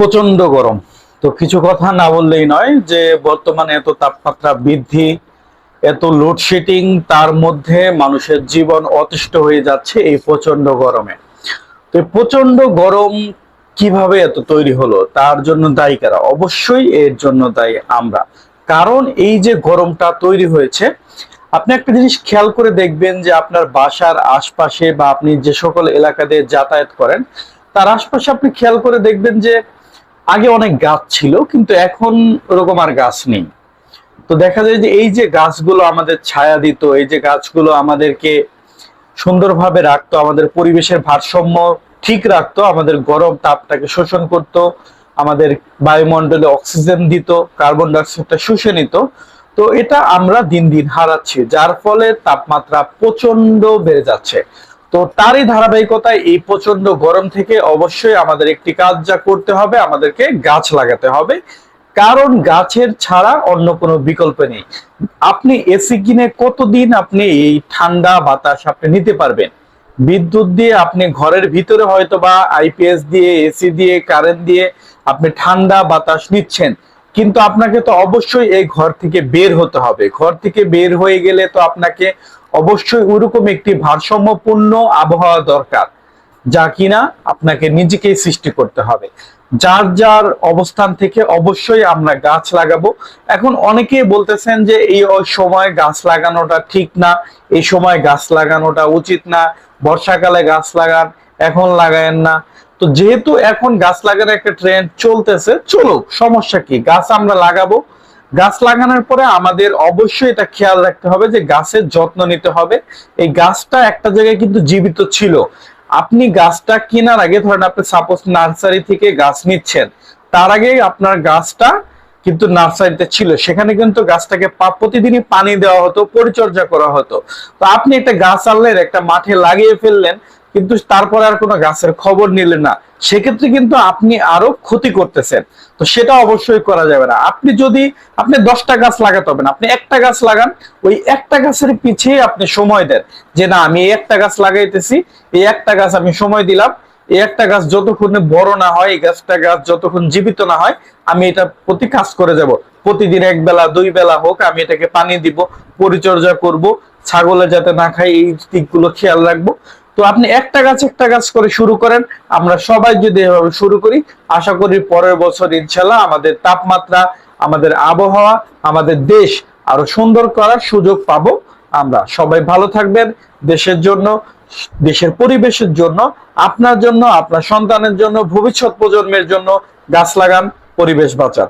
প্রচণ্ড গরম। তো কিছু কথা না বললেই নয় যে, বর্তমানে এত তাপমাত্রা বৃদ্ধি, এত লোডশেডিং তার মধ্যে মানুষের জীবন অতিষ্ঠ হয়ে যাচ্ছে এই প্রচণ্ড গরমে। তো প্রচণ্ড গরম কীভাবে এত তৈরি হলো, তার জন্য দায়ী কারা? অবশ্যই এর জন্য দায়ী আমরা। কারণ এই যে গরমটা তৈরি হয়েছে, আপনি একটা জিনিস খেয়াল করে দেখবেন যে, আপনার বাসার আশপাশে বা আপনি যে সকল এলাকা দিয়ে যাতায়াত করেন, তার আশপাশে আপনি খেয়াল করে দেখবেন যে আগে অনেক গাছ ছিল, কিন্তু এখন ওরকম আর গাছ নেই। তো দেখা যায় যে এই যে গাছগুলো আমাদের ছায়া দিত, এই যে গাছগুলো আমাদেরকে সুন্দরভাবে রাখতো, আমাদের পরিবেশের ভারসাম্য ঠিক রাখতো, আমাদের গরম তাপটাকে শোষণ করত, আমাদের বায়ুমণ্ডলে অক্সিজেন দিত, কার্বন ডাইঅক্সাইডটা শুষে নিত। তো এটা আমরা দিন দিন হারাচ্ছি, যার ফলে তাপমাত্রা প্রচণ্ড বেড়ে যাচ্ছে। তো তারই ধারাবাহিকতায় এই প্রচণ্ড গরম থেকে অবশ্যই আমাদের একটি কাজ যা করতে হবে, আমাদেরকে গাছ লাগাতে হবে। কারণ গাছের ছাড়া অন্য কোনো বিকল্প নেই। আপনি এসি কিনে কতদিন আপনি এই ঠান্ডা বাতাস আপনি নিতে পারবেন? বিদ্যুৎ দিয়ে আপনি ঘরের ভিতরে হয়তো বা আইপিএস দিয়ে এসি দিয়ে কারেন্ট দিয়ে আপনি ঠান্ডা বাতাস নিচ্ছেন। কিন্তু আপনাকে তো অবশ্যই এই ঘর থেকে বের হতে হবে। ঘর থেকে বের হয়ে গেলে তো আপনাকে অবশ্যই ওরকম একটি ভারসাম্যপূর্ণ আবহাওয়া দরকার, যা কিনা আপনাকে নিজেকেই সৃষ্টি করতে হবে। যার যার অবস্থান থেকে অবশ্যই আমরা গাছ লাগাবো। এখন অনেকেই বলতেছেন যে এই সময় গাছ লাগানোটা ঠিক না, এই সময় গাছ লাগানোটা উচিত না, বর্ষাকালে গাছ লাগান। এখন লাগায়েন না। তো যেহেতু এখন গাছ লাগানোর একটা ট্রেন্ড চলতেছে, চলুক, সমস্যা কি? গাছ আমরা লাগাবো। গাছ লাগানোর পরে আমাদের অবশ্যই এটা খেয়াল রাখতে হবে যে গাছের যত্ন নিতে হবে। এই গাছটা একটা জায়গায় কিন্তু জীবিত ছিল। আপনি গাছটা কেনার আগে ধরেন আপনি সাপোজ নার্সারি থেকে গাছ নিচ্ছেন। তার আগে আপনার গাছটা কিন্তু নার্সারিতে ছিল। সেখানে কিন্তু গাছটাকে প্রতিদিনই পানি দেওয়া হতো, পরিচর্যা করা হতো। তো আপনি একটা গাছ আনলেন, একটা মাঠে লাগিয়ে ফেললেন। কিন্তু তারপরে আর কোনো গাছের খবর নিলেন না। সেক্ষেত্রে কিন্তু আপনি আরও ক্ষতি করতেছেন। তো সেটা অবশ্যই করা যাবে না। আপনি যদি, আপনি দশটা গাছ লাগাতে হবে আপনি একটা গাছ লাগান, ওই একটা গাছের পিছিয়ে আপনি সময় দেন। যে না, আমি একটা গাছ লাগাইতেছি, এই একটা গাছ আমি সময় দিলাম, এই একটা গাছ যতক্ষণ বড় না হয়, এই গাছটা গাছ যতক্ষণ জীবিত না হয়, আমি এটা প্রতি কাজ করে যাব। প্রতিদিন এক বেলা, দুই বেলা হোক, আমি এটাকে পানি দিব, পরিচর্যা করব, ছাগলে যাতে না খায়, এই দিকগুলো খেয়াল রাখব। তো আপনি একটা গাছ একটা গাছ করে শুরু করেন। আমরা সবাই যদি এভাবে শুরু করি, আশা করি পরের বছর ইনশাল্লাহ আমাদের তাপমাত্রা, আমাদের আবহাওয়া, আমাদের দেশ আরও সুন্দর করার সুযোগ পাবো। আমরা সবাই ভালো থাকবেন দেশের জন্য, দেশের পরিবেশের জন্য, আপনার জন্য, আপনার সন্তানের জন্য, ভবিষ্যৎ প্রজন্মের জন্য গাছ লাগান, পরিবেশ বাঁচান।